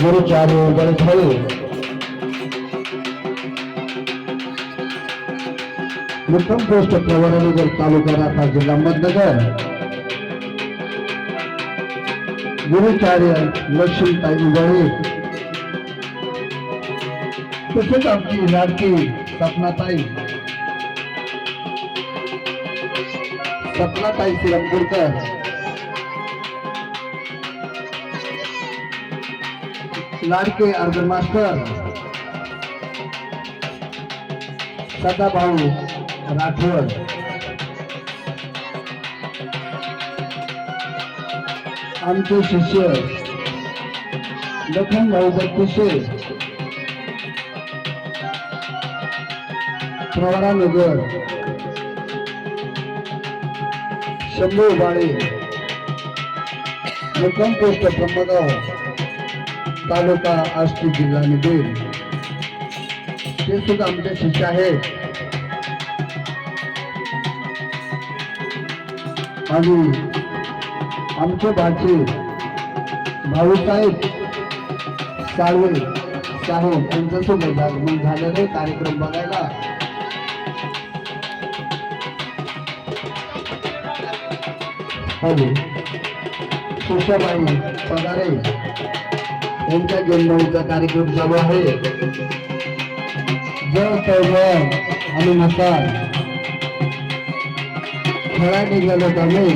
गुरुचार्य बळथळे मुक्कम post Pravaranagar तालुका राठा जिल्हा अहमदनगर गुरुचार्य लक्ष्मीताई उबळे तसेच आमची लाडकी सपनाताई। सपनाताई सिरमपूरकर लाडके अर्ध मास्टर सदाभाऊ राठोड आमचे शिष्य लखन भाऊ बत्तीसशे प्रवरानगर शंभू बाळे मुक्काम पोस्ट ब्रह्मगाव तालुका आष्टी जिल्हा निबेल ते सुद्धा आमचे शिष्य आहेत आणि आमचे भाचे भाऊसाहेब साळवे साहेब यांचं सुद्धा आगमन झालेलं आहे कार्यक्रम बघायला. हॅलो सुषाबाई पगारे यांच्या जन्मदिनाचा कार्यक्रम चालू आहे. जय चौघन आणि मसाल खेळा निघालो आम्ही